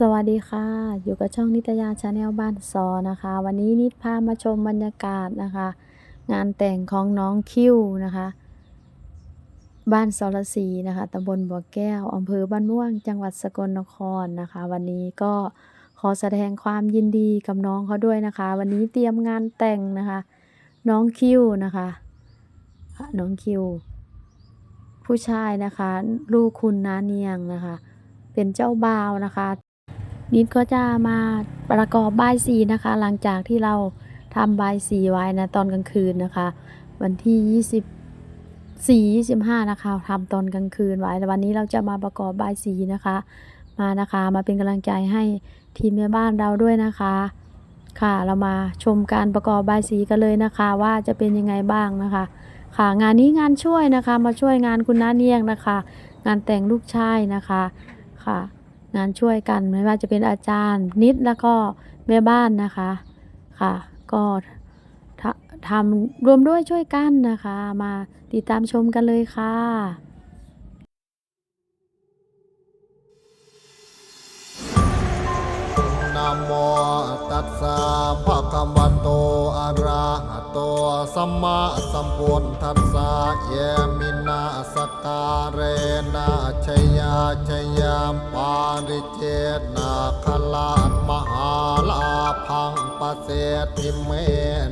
สวัสดีค่ะ อยู่กับช่องนิตยาชาแนลบ้านซอนะคะ วันนี้นิดพามาชมบรรยากาศนะคะ งานแต่งของน้องคิวนะคะ บ้านสรศรีนะคะตำบลบัวแก้วอำเภอบ้านม่วง จังหวัดสกลนครนะคะ วันนี้ก็ขอแสดงความยินดีกับน้องเขาด้วยนะคะ วันนี้เตรียมงานแต่งนะคะ น้องคิวนะคะ น้องคิว ผู้ชายนะคะ ลูกคุณนาเนียงนะคะเป็นเจ้าบ่าวนะคะ นิดก็จะมาประกอบบายสีนะคะ หลังจากที่เราทำบายสีไว้นะตอนกลางคืนนะคะ วันที่ 24 25 นะคะทำตอนกลางคืนไว้แล้ววันนี้เราจะมาประกอบบายสีนะคะ มานะคะมาเป็นกำลังใจให้ทีมแม่บ้านเราด้วยนะคะ ค่ะเรามาชมการประกอบบายสีกันเลยนะคะ ว่าจะเป็นยังไงบ้างนะคะ ค่ะงานนี้งานช่วยนะคะ มาช่วยงานคุณน้าเนียงนะคะ งานแต่งลูกชายนะคะค่ะ งานช่วยกัน ไม่ว่าจะเป็นอาจารย์นิดแล้วก็แม่บ้านนะคะค่ะ ก็ทำรวมด้วยช่วยกันนะคะ มาติดตามชมกันเลยค่ะ นะโมตัสสะภะคะวะโตอะระหะโตสัมมาสัมพุทธัสสะเยมินาสการเรนะชยาชยามปาริเจนะคลานมหาลาพังปะเสติเม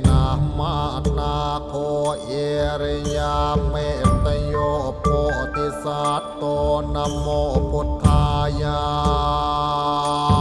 นะมานาโคเอริยาเมตโยโพธิสัตโตนะโมพุทธายา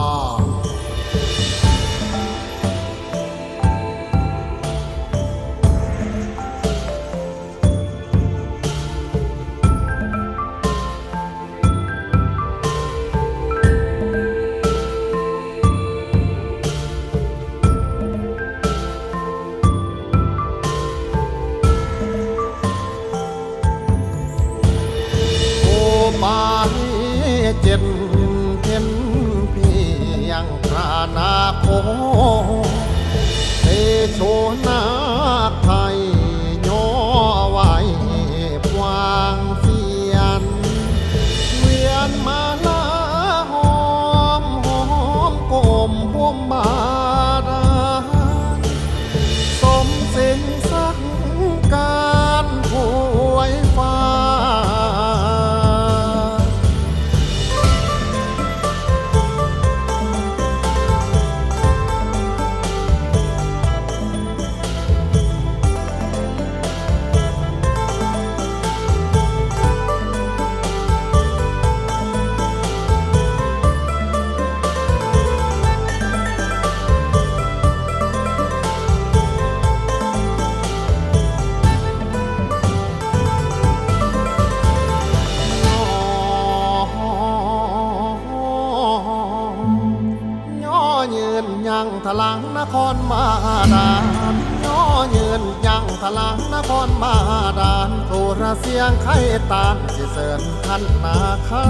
ครมาดานย่อเยืนยังทลังนครมาดานสุรเสียงไข่ตานสิเสริญทันนาคา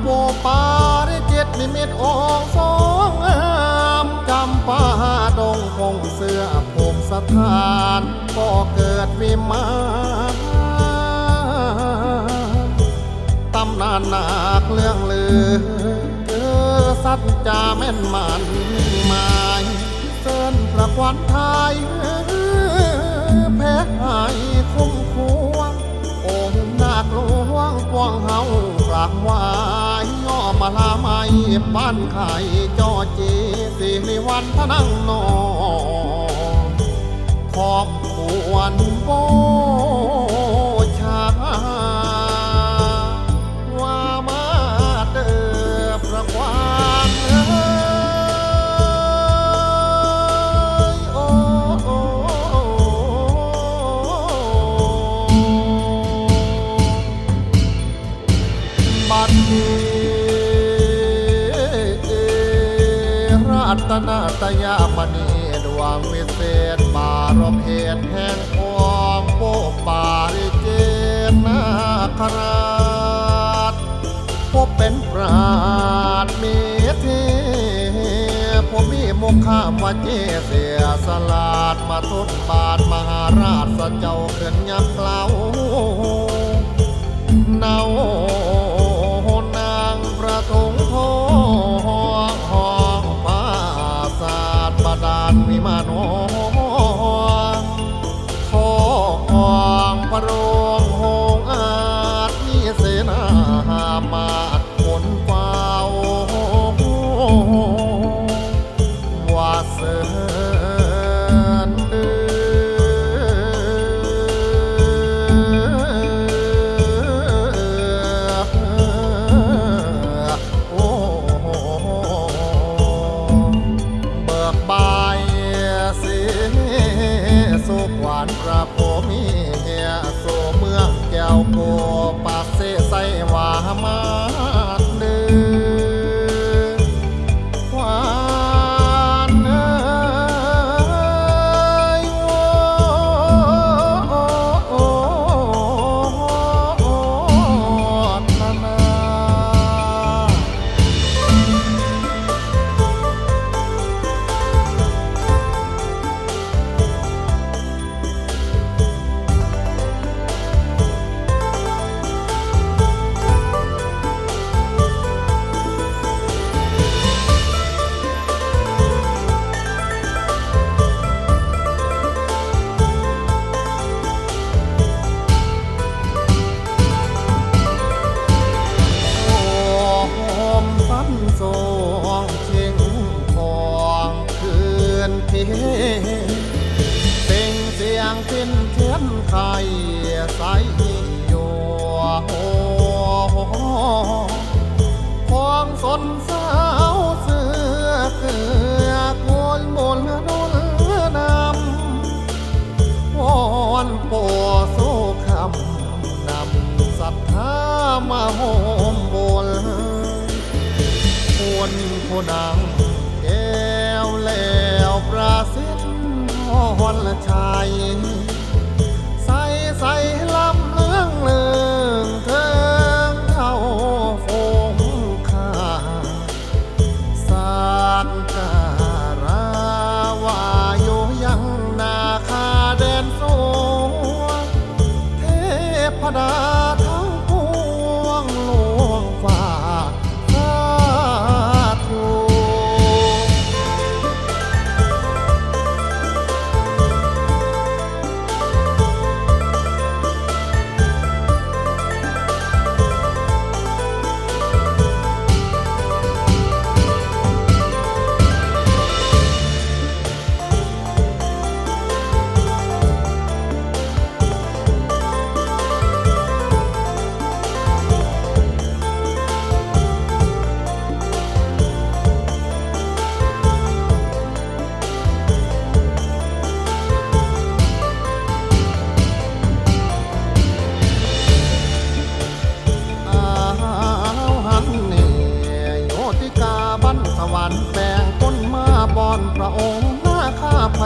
โปปาริจิตนิมิตองสองงามจำปาดงคงเสื้อพงสถานก็เกิดวิมานตำนานหนักเรื่องลือเออสัจจาแม่นมัน สินประควันไทยแพ้หายคุ้มควงองค์นาคหลวงปวงเฮากราบไหวายย่อมาลาไม่บ้านไข่จอจีสิริวันทนังนองขอบควรโบ ตนาตยามณีดวงวิเศษบารมเหตุแห่งความโบบาริเจนาคราชพบเป็นปราดเมเทผมมีมุขขามวเจเสียสลาดมาทุดบาทมหาราชสเจ้าเขินยับเกลาเนา นางประทง นสาวเสือเกือกมนมนดนนำวอนโปโซคำนำศรัทธามาโฮมโบลคนผู้ดังแก้วแล้วประสิทธิ์พรชัย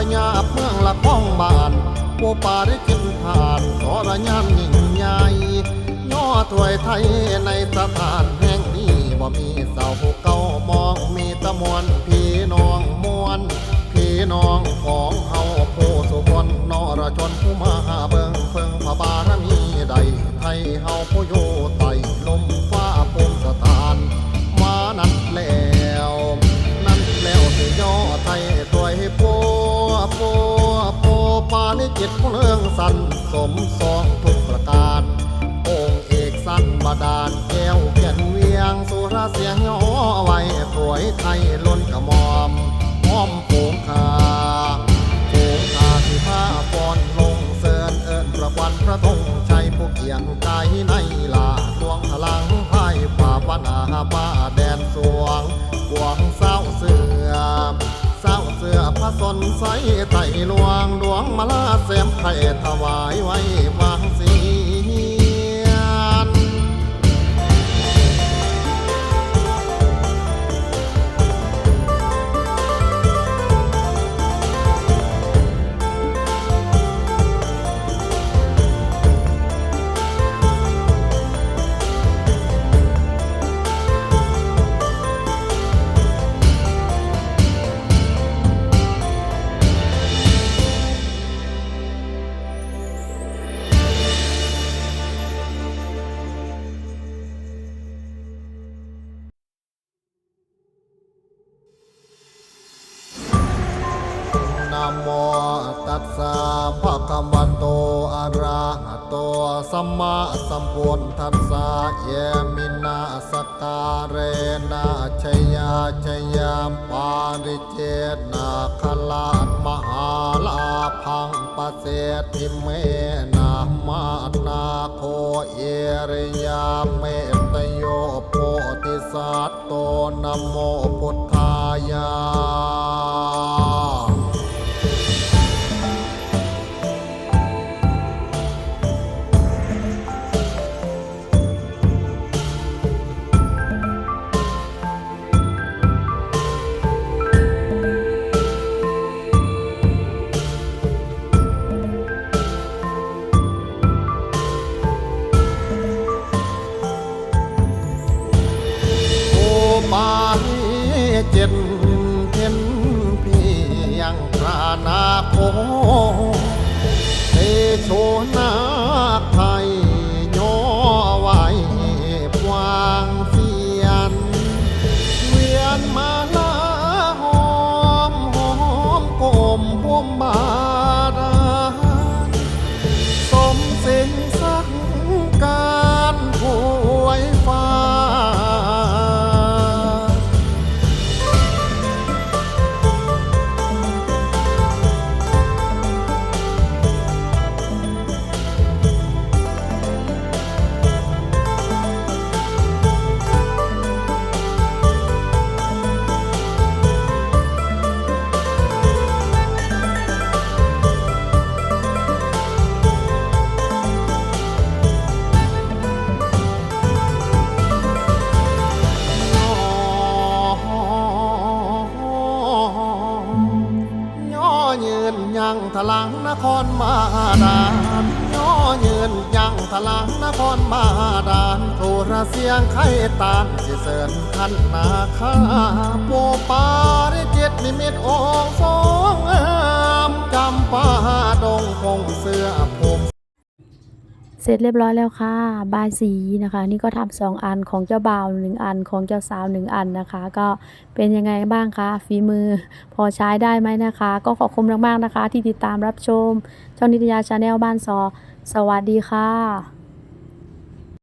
ข้าพญาเมืองละข้องบานโปปาริกินผ่านสรยานยิ่งใหญ่ย่อถวยไทยในสถานแห่งนี้บ่มีเสาเก้ามองมีตะมวลพี่น้องมวลพี่น้องของเฮาผู้สุคนนรชนผู้มาเบิงเพิ่งพระบารมีใดไทยเฮาผู้อยู่ สันสมสองทุกประการ องค์เอกสั้นบาดาลแก้วเขียนเวียง สุรเสียงย่อไว้ถวยไทยล้นกระหมอมห้อมโผงคาโผงคาสิผ้าฟอนลงเสินเอิญประวันพระธงชัยผู้เกียงกายในลาดวงพลังไพ่ฝ่าปัญหาบ้าแดนสวงกวงเศร้าเสือเศร้าเสือพระสนใสไต่หลวง มาลาแสมไข่ถวายไว้ คลาดมหาลาพังปเสติเมนะมานาโคเอริยาเมตโยโพติสัตโตนโมพุทธายา โชนา รมาดานโทรเสียงไข่ตานสิเสริญท่านนาคาโปปาได้เจ็ดนิมิตองสองงามจำปาดงพงเสื้อผมเสร็จเรียบร้อยแล้วค่ะบายสีนะคะ นี่ก็ทำสองอันของเจ้าบ่าวหนึ่งอันของเจ้าสาวหนึ่งอันนะคะ ก็เป็นยังไงบ้างคะฝีมือพอใช้ได้ไหมนะคะ ก็ขอบคุณมากๆนะคะ ที่ติดตามรับชมช่องนิตยาชาแนลบ้านซอ สวัสดีค่ะ